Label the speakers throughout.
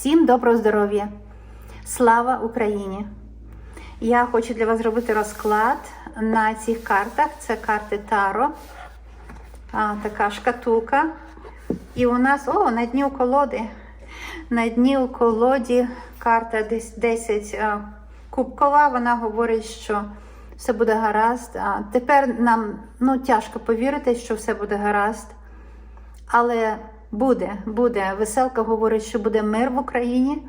Speaker 1: Всім доброго здоров'я! Слава Україні! Я хочу для вас зробити розклад на цих картах. Це карти Таро. А, така шкатулка. І у нас, о, на дні у колоди. На дні у колоді карта 10 кубкова. Вона говорить, що все буде гаразд. А тепер нам ну, тяжко повірити, що все буде гаразд. Але буде, буде. Веселка говорить, що буде мир в Україні.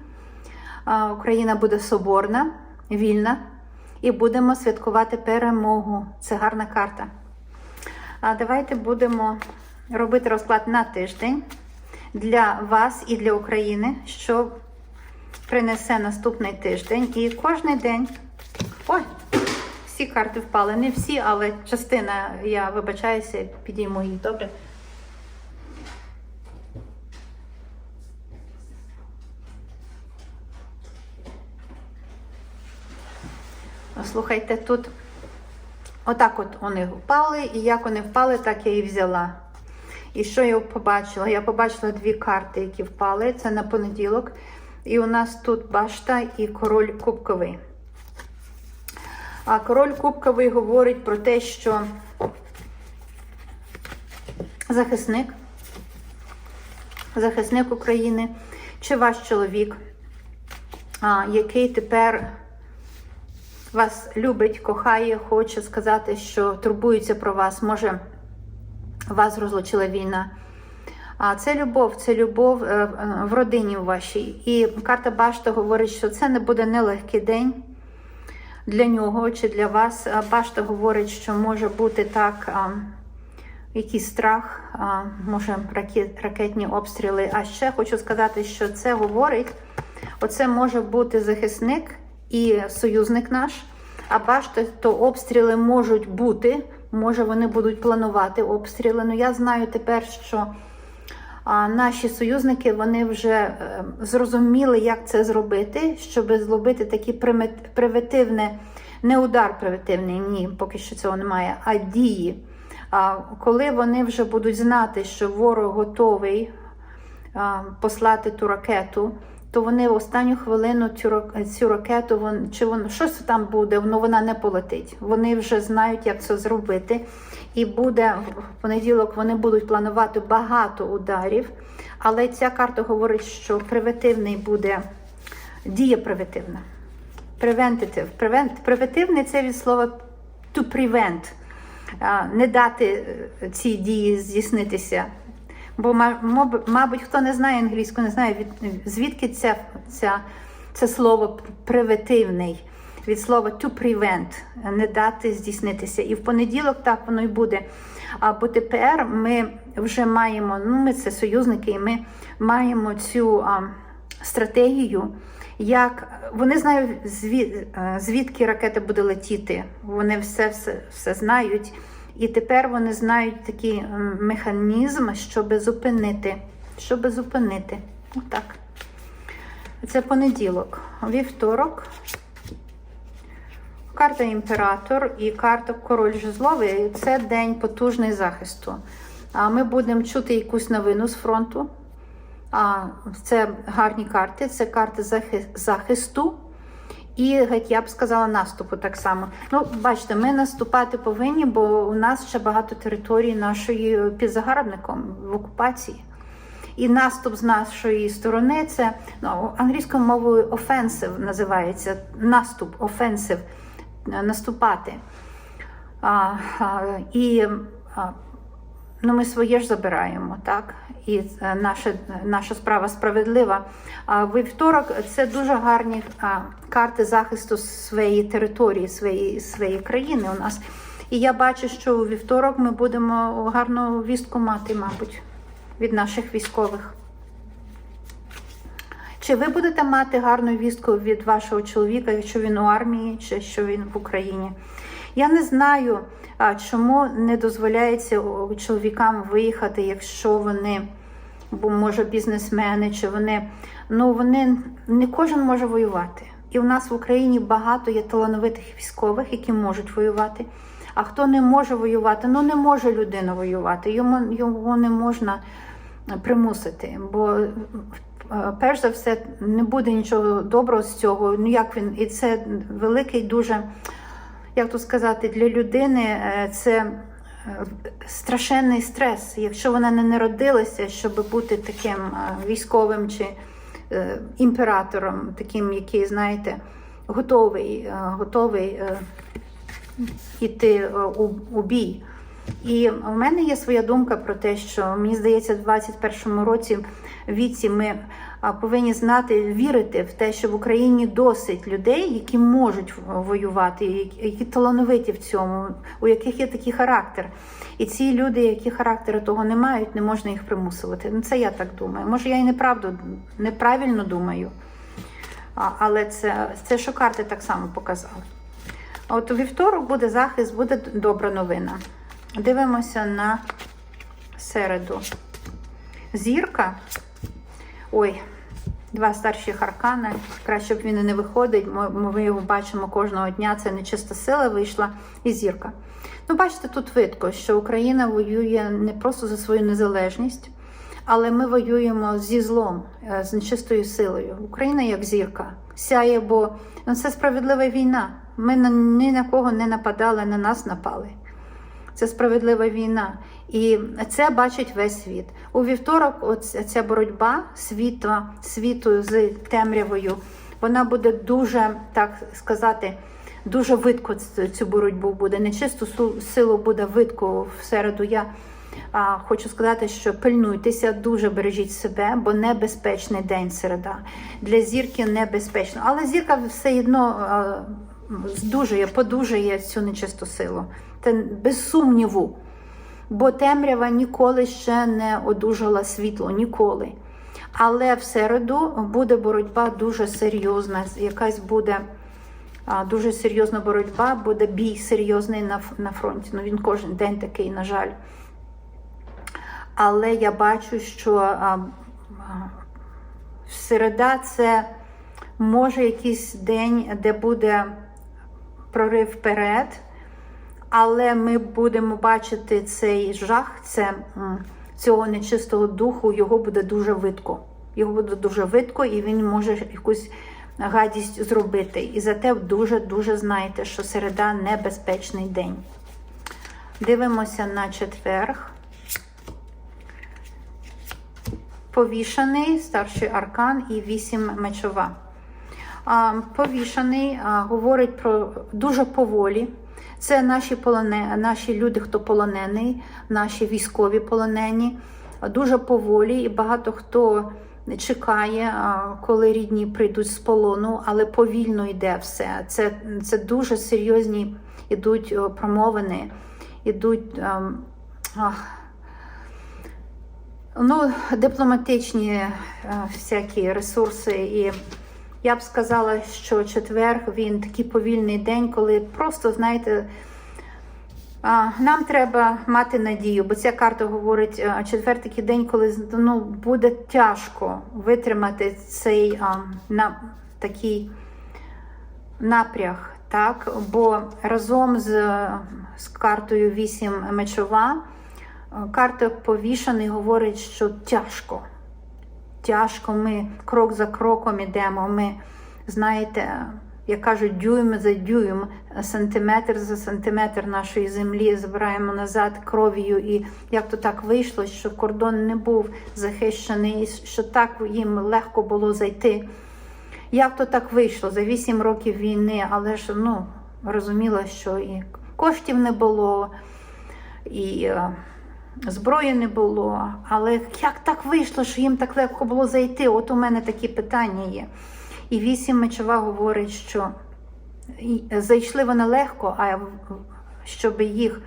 Speaker 1: Україна буде соборна, вільна. І будемо святкувати перемогу. Це гарна карта. А давайте будемо робити розклад на тиждень для вас і для України, що принесе наступний тиждень. І кожен день. Ой, всі карти впали. Не всі, але частина, я вибачаюся, підійму їх добре. Слухайте, тут отак от вони впали, і як вони впали, так я і взяла. І що я побачила? Я побачила дві карти, які впали. Це на понеділок. І у нас тут башта і король кубковий. А король кубковий говорить про те, що захисник, захисник України, чи ваш чоловік, який тепер вас любить, кохає, хоче сказати, що турбується про вас, може, вас розлучила війна. А це любов, це любов е, в родині вашій. І карта Башта говорить, що це не буде нелегкий день для нього чи для вас. Башта говорить, що може бути так, а, якийсь страх, може раке- ракетні обстріли. А ще хочу сказати, що це говорить, оце може бути захисник і союзник наш. А бачите, то обстріли можуть бути, може вони будуть планувати обстріли. Ну я знаю тепер, що наші союзники вони вже е, зрозуміли, як це зробити, щоб зробити такі привитивне, не удар привитивний, ні, поки що цього немає, а дії. А, коли вони вже будуть знати, що ворог готовий послати ту ракету, то вони в останню хвилину цю, ракету, вон, чи воно щось там буде, ну вона не полетить. Вони вже знають, як це зробити. І буде в понеділок вони будуть планувати багато ударів. Але ця карта говорить, що превентивний буде дія превентивна. Preventative. Prevent, превентивний це від слова to prevent. Не дати е, цій дії здійснитися. Бо, ма- мабуть, хто не знає англійську, не знає, від, звідки ця, ця, це слово превентивний, від слова to prevent, не дати здійснитися. І в понеділок так воно й буде. А бо тепер ми вже маємо, ну ми це союзники, і ми маємо цю а, стратегію, як вони знають, звід, е, звідки ракета буде летіти. Вони все, все, все знають. І тепер вони знають такий м, механізм, щоб зупинити. Щоб зупинити. Отак. Це понеділок. Вівторок. Карта імператор і карта король жезловий це день потужний захисту. Ми будемо чути якусь новину з фронту. Це гарні карти, це карти захисту. І, я б сказала, наступу так само. Ну, бачите, ми наступати повинні, бо у нас ще багато території нашої під загарбником в окупації. І наступ з нашої сторони це ну, англійською мовою offensive називається наступ, е, наступати. А, а, і а, ну, ми своє ж забираємо, так? І е, наша, наша справа справедлива. А вівторок це дуже гарні карти захисту своєї території, своєї, своєї країни у нас. І я бачу, що у вівторок ми будемо гарну вістку мати, мабуть, від наших військових. Чи ви будете мати гарну вістку від вашого чоловіка, якщо він у армії, чи що він в Україні? Я не знаю, чому не дозволяється чоловікам виїхати, якщо вони, бо може бізнесмени, чи вони, ну вони не кожен може воювати. І у нас в Україні багато є талановитих військових, які можуть воювати. А хто не може воювати, ну не може людина воювати. Йому його не можна примусити, бо е, перш за все, не буде нічого доброго з цього. Ну як він, і це великий дуже, як то сказати, для людини е, це е, страшенний стрес. Якщо вона не народилася, щоб бути таким е, військовим чи імператором, таким, який, знаєте, готовий, готовий е, у, бій. І в мене є своя думка про те, що мені здається, в 21-му році віці ми повинні знати, вірити в те, що в Україні досить людей, які можуть воювати, які- талановиті в цьому, у яких є такий характер. І ці люди, які характеру того не мають, не можна їх примусувати. Ну це я так думаю. Може, я і неправду неправильно думаю, але це, це що карти так само показали. От у вівторок буде захист, буде добра новина. Дивимося на середу. Зірка. Ой, два старші аркани. Краще б він і не виходить. Ми, ми його бачимо кожного дня. Це нечиста сила вийшла і зірка. Ну, бачите, тут видко, що Україна воює не просто за свою незалежність, але ми воюємо зі злом, е, з нечистою силою. Україна як зірка сяє, бо ну, це справедлива війна. Ми ні на кого не нападали, на нас напали. Це справедлива війна. І це бачить весь світ. У вівторок оця- ця боротьба світла, світу з темрявою, вона буде дуже, так сказати, дуже видко цю боротьбу буде. Нечисту силу буде видко в середу. Я а, хочу сказати, що пильнуйтеся, дуже бережіть себе, бо небезпечний день середа. Для зірки небезпечно. Але зірка все одно здужує, подужує цю нечисту силу. Це без сумніву. Бо темрява ніколи ще не одужала світло, ніколи. Але в середу буде боротьба дуже серйозна, якась буде дуже серйозна боротьба, буде бій серйозний на, на фронті. Ну він кожен день такий, на жаль. Але я бачу, що а, середа це може якийсь день, де буде прорив вперед, але ми будемо бачити цей жах, це, цього нечистого духу, його буде дуже видко. Його буде дуже видко, і він може якусь гадість зробити. І зате дуже-дуже знаєте, що середа небезпечний день. Дивимося на четверг. Повішаний, старший аркан і вісім мечова. Повішаний говорить про дуже поволі. Це наші полоне, наші люди, хто полонений, наші військові полонені, дуже поволі, і багато хто чекає, коли рідні прийдуть з полону, але повільно йде все. Це, це дуже серйозні ідуть промовини, ідуть. ем, Ну, дипломатичні е, всякі ресурси. І я б сказала, що четвер він такий повільний день, коли просто, знаєте, нам треба мати надію, бо ця карта говорить четвер такий день, коли ну, буде тяжко витримати цей а, на, такий напряг. Так? Бо разом з, з картою 8 мечова. Карта повішаний говорить, що тяжко. Тяжко, ми крок за кроком ідемо. Ми, знаєте, як кажуть, дюйм за дюйм, сантиметр за сантиметр нашої землі збираємо назад кров'ю. І як то так вийшло, що кордон не був захищений, що так їм легко було зайти. Як то так вийшло за 8 років війни, але ж ну, розуміла, що і коштів не було, і. Е, Зброї не було, але як так вийшло, що їм так легко було зайти? От у мене такі питання є. І вісім мечова говорить, що зайшли вони легко, а щоб їх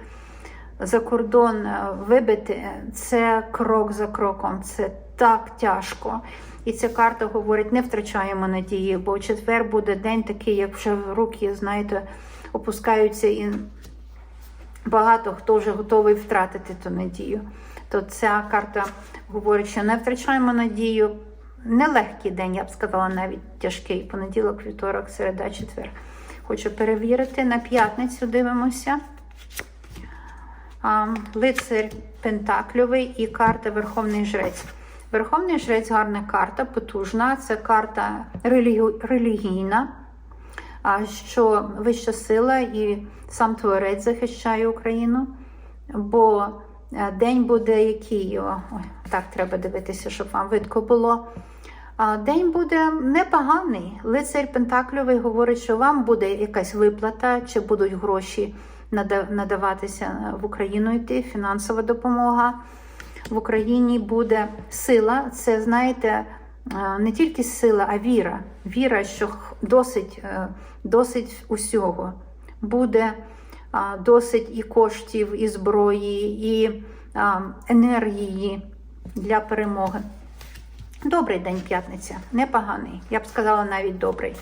Speaker 1: за кордон е, вибити, це крок за кроком, це так тяжко. І ця карта говорить: не втрачаємо надії, бо четвер буде день такий, як вже руки, знаєте, опускаються і багато хто вже готовий втратити ту надію. То ця карта говорить, що не втрачаємо надію. Нелегкий день, я б сказала, навіть тяжкий. Понеділок, вівторок, середа, четвер. Хочу перевірити. На п'ятницю дивимося. Лицар Пентакльовий і карта Верховний Жрець. Верховний жрець гарна карта, потужна. Це карта релігійна, що вища сила і сам творець захищає Україну. Бо е, день буде який. Ой, так треба дивитися, щоб вам видко було. День буде непоганий. Лицар Пентакльовий говорить, що вам буде якась виплата, чи будуть гроші надаватися в Україну йти, фінансова допомога. В Україні буде сила. Це, знаєте, не тільки сила, а віра. Віра, що досить, е, досить усього. Буде досить і коштів, і зброї, і енергії для перемоги. Добрий день, п'ятниця, непоганий. Я б сказала навіть добрий.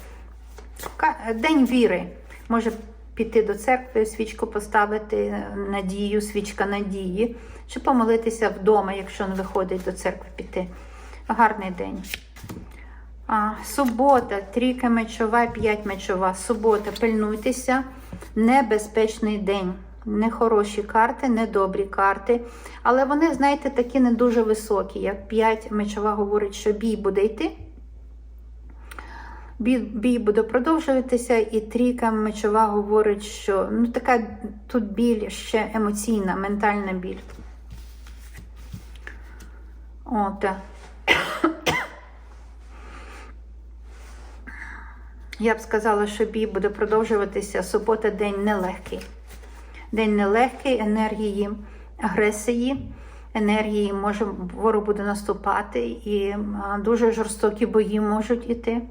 Speaker 1: День віри. Може піти до церкви, свічку поставити, надію, свічка надії, чи помолитися вдома, якщо не виходить до церкви піти. Гарний день. Субота, трійка мечова, п'ять мечова. Субота, пильнуйтеся. Небезпечний день. Нехороші карти, недобрі карти. Але вони, знаєте, такі не дуже високі. Як 5 мечова говорить, що бій буде йти. Бій буде продовжуватися, і трійка мечова говорить, що ну така тут біль ще емоційна, ментальна біль. От. Я б сказала, що бій буде продовжуватися. Субота день нелегкий. День нелегкий, енергії агресії, енергії може ворог буде наступати, і дуже жорстокі бої можуть іти.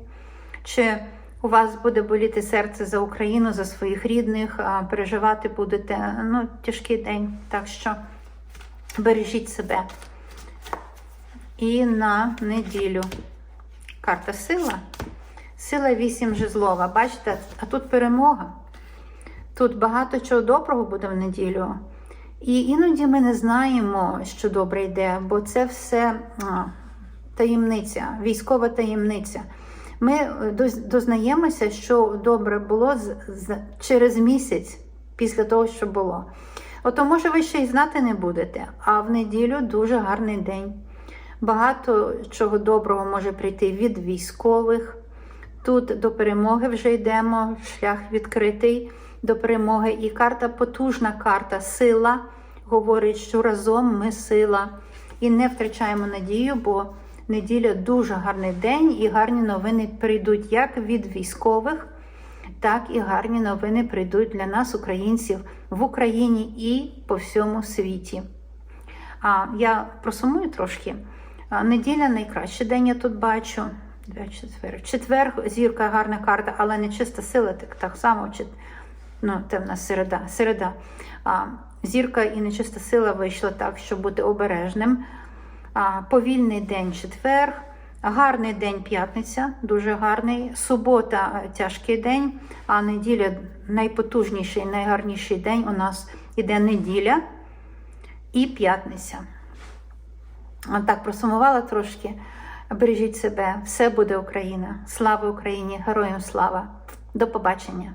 Speaker 1: Чи у вас буде боліти серце за Україну, за своїх рідних, переживати будете ну, тяжкий день. Так що бережіть себе. І на неділю. Карта сила. Сила 8 жезлова. Бачите, а тут перемога. Тут багато чого доброго буде в неділю. І іноді ми не знаємо, що добре йде, бо це все таємниця, військова таємниця. Ми е, дознаємося, що добре було через місяць після того, що було. Ото, може, ви ще й знати не будете, а в неділю дуже гарний день. Багато чого доброго може прийти від військових. Тут до перемоги вже йдемо, шлях відкритий до перемоги. І карта потужна карта, сила говорить, що разом ми сила. І не втрачаємо надію, бо неділя дуже гарний день, і гарні новини прийдуть як від військових, так і гарні новини прийдуть для нас, українців, в Україні і по всьому світі. А я просумую трошки. Неділя найкращий день я тут бачу. Два, Четвер. Четвер зірка гарна карта, але не чиста сила, так, так само. Ну, темна середа. середа. А, зірка і нечиста сила вийшла так, щоб бути обережним. А, повільний день четвер. Гарний день п'ятниця, дуже гарний. Субота тяжкий день, а неділя найпотужніший, найгарніший день у нас іде неділя і п'ятниця. Так просумувала трошки. Бережіть себе, все буде Україна. Слава Україні! Героям слава! До побачення!